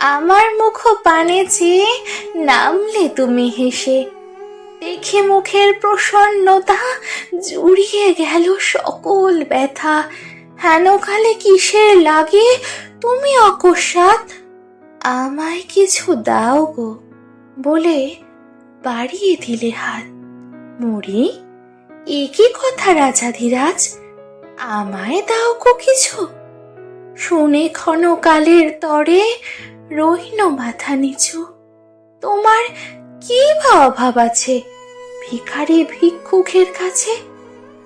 আমার মুখ পানে চেয়ে নামলে তুমি হেসে। দেখে মুখের প্রসন্নতা জুড়িয়ে গেল সকল ব্যথা। হেন কালে কিসের লাগে তুমি অকস্মাৎ? আমায় কিছু দাও গো, বলে বাড়িয়ে দিলে হাত। মুড়ি একই কি কথা রাজাধিরাজ আমায় দাও গো কিছু। শুনে ক্ষণকালের তরে রহিল মাথা নিচু। তোমার কি বা অভাব আছে? ভিখারি ভিক্ষুকের কাছে?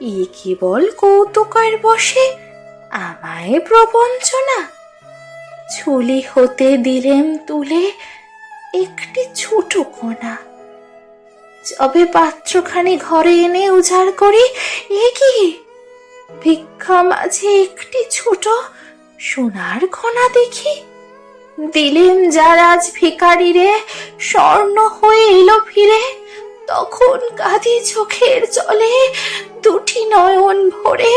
এ কেবল কৌতুকের বসে, আমায় প্রবঞ্চনা। ছুলি হতে দিলেম তুলে একটি ছোট কোনা যবে পাত্রখানি ঘরে এনে উজাড় করি, এ কি? ভিক্ষা মাঝে একটি ছোট সোনার খনা দেখি। দিলেন যার আজ ভিকারি রে, স্বর্ণ হয়ে এলো ফিরে। তখন কাঁদি চোখের জলে, দুটি নয়ন ভরে।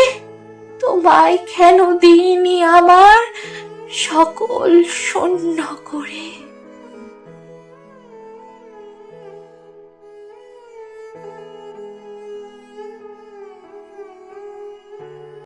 তোমায় কেন দিইনি আমার সকল শূন্য করে?